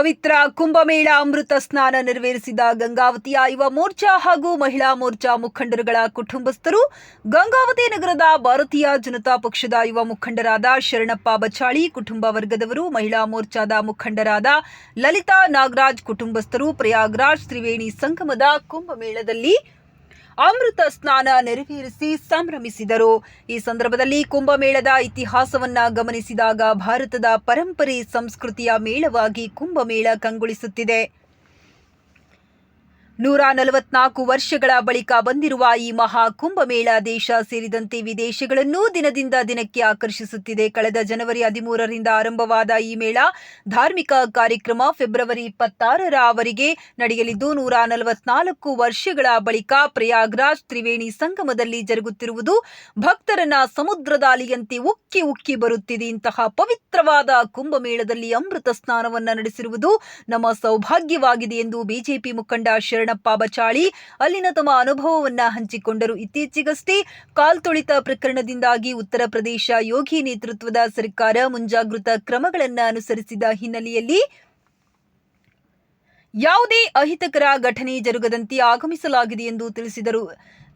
ಪವಿತ್ರ ಕುಂಭಮೇಳ ಅಮೃತ ಸ್ನಾನ ನೆರವೇರಿಸಿದ ಗಂಗಾವತಿಯ ಯುವ ಮೋರ್ಚಾ ಹಾಗೂ ಮಹಿಳಾ ಮೋರ್ಚಾ ಮುಖಂಡರುಗಳ ಕುಟುಂಬಸ್ಥರು ಗಂಗಾವತಿ ನಗರದ ಭಾರತೀಯ ಜನತಾ ಪಕ್ಷದ ಯುವ ಮುಖಂಡರಾದ ಶರಣಪ್ಪ ಬಚಾಳಿ ಕುಟುಂಬ ವರ್ಗದವರು, ಮಹಿಳಾ ಮೋರ್ಚಾದ ಮುಖಂಡರಾದ ಲಲಿತಾ ನಾಗರಾಜ್ ಕುಟುಂಬಸ್ಥರು, ಪ್ರಯಾಗ್ರಾಜ್ ತ್ರಿವೇಣಿ ಸಂಗಮದ ಕುಂಭಮೇಳದಲ್ಲಿ ಅಮೃತ ಸ್ನಾನ ನೆರವೇರಿಸಿ ಸಂಭ್ರಮಿಸಿದರು. ಈ ಸಂದರ್ಭದಲ್ಲಿ ಕುಂಭಮೇಳದ ಇತಿಹಾಸವನ್ನ ಗಮನಿಸಿದಾಗ ಭಾರತದ ಪರಂಪರೆ ಸಂಸ್ಕೃತಿಯ ಮೇಳವಾಗಿ ಕುಂಭಮೇಳ ಕಂಗೊಳಿಸುತ್ತಿದೆ. ನೂರ ನಲವತ್ನಾಲ್ಕು ವರ್ಷಗಳ ಬಳಿಕ ಬಂದಿರುವ ಈ ಮಹಾ ಕುಂಭಮೇಳ ದೇಶ ಸೇರಿದಂತೆ ವಿದೇಶಗಳನ್ನು ದಿನದಿಂದ ದಿನಕ್ಕೆ ಆಕರ್ಷಿಸುತ್ತಿದೆ. ಕಳೆದ ಜನವರಿ ಹದಿಮೂರರಿಂದ ಆರಂಭವಾದ ಈ ಮೇಳ ಧಾರ್ಮಿಕ ಕಾರ್ಯಕ್ರಮ ಫೆಬ್ರವರಿ ಇಪ್ಪತ್ತಾರರವರೆಗೆ ನಡೆಯಲಿದ್ದು, ನೂರ ನಲವತ್ನಾಲ್ಕು ವರ್ಷಗಳ ಬಳಿಕ ಪ್ರಯಾಗ್ರಾಜ್ ತ್ರಿವೇಣಿ ಸಂಗಮದಲ್ಲಿ ಜರುಗುತ್ತಿರುವುದು ಭಕ್ತರನ್ನ ಸಮುದ್ರದ ಅಲೆಯಂತೆ ಉಕ್ಕಿ ಉಕ್ಕಿ ಬರುತ್ತಿದೆ. ಇಂತಹ ಪವಿತ್ರವಾದ ಕುಂಭಮೇಳದಲ್ಲಿ ಅಮೃತ ಸ್ನಾನವನ್ನು ನಡೆಸಿರುವುದು ನಮ್ಮ ಸೌಭಾಗ್ಯವಾಗಿದೆ ಎಂದು ಬಿಜೆಪಿ ಮುಖಂಡ ಶರಣಪ್ಪ ಬಚಾಳಿ ಅಲ್ಲಿನ ತಮ್ಮ ಅನುಭವವನ್ನ ಹಂಚಿಕೊಂಡರು. ಇತ್ತೀಚೆಗಷ್ಟೇ ಕಾಲ್ತುಳಿತ ಪ್ರಕರಣದಿಂದಾಗಿ ಉತ್ತರ ಪ್ರದೇಶ ಯೋಗಿ ನೇತೃತ್ವದ ಸರ್ಕಾರ ಮುಂಜಾಗೃತ ಕ್ರಮಗಳನ್ನು ಅನುಸರಿಸಿದ ಹಿನ್ನೆಲೆಯಲ್ಲಿ ಯಾವುದೇ ಅಹಿತಕರ ಘಟನೆ ಜರುಗದಂತೆ ಆಗಮಿಸಲಾಗಿದೆ ಎಂದು ತಿಳಿಸಿದರು.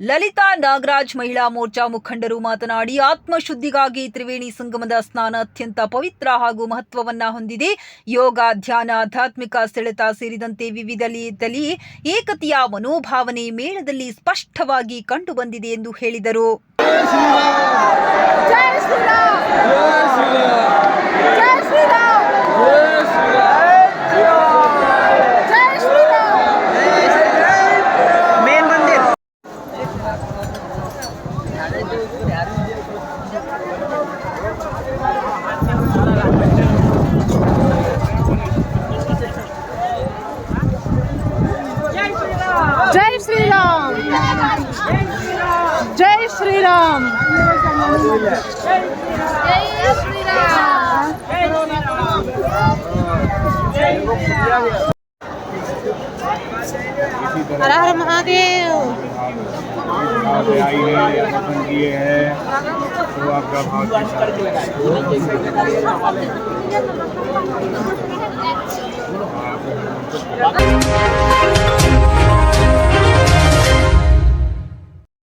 ಲಲಿತಾ ನಾಗರಾಜ್ ಮಹಿಳಾ ಮೋರ್ಚಾ ಮುಖಂಡರು ಮಾತನಾಡಿ, ಆತ್ಮಶುದ್ಧಿಗಾಗಿ ತ್ರಿವೇಣಿ ಸಂಗಮದ ಸ್ನಾನ ಅತ್ಯಂತ ಪವಿತ್ರ ಹಾಗೂ ಮಹತ್ವವನ್ನ ಹೊಂದಿದೆ. ಯೋಗ, ಧ್ಯಾನ, ಆಧ್ಯಾತ್ಮಿಕ ಸೆಳೆತ ಸೇರಿದಂತೆ ವಿವಿಧದಲ್ಲಿ ಏಕತೆಯ ಮನೋಭಾವನೆ ಮೇಳದಲ್ಲಿ ಸ್ಪಷ್ಟವಾಗಿ ಕಂಡುಬಂದಿದೆ ಎಂದು ಹೇಳಿದರು. జై శ్రీరామ్ हर हर महादेव आई है ये है तो आपका बहुत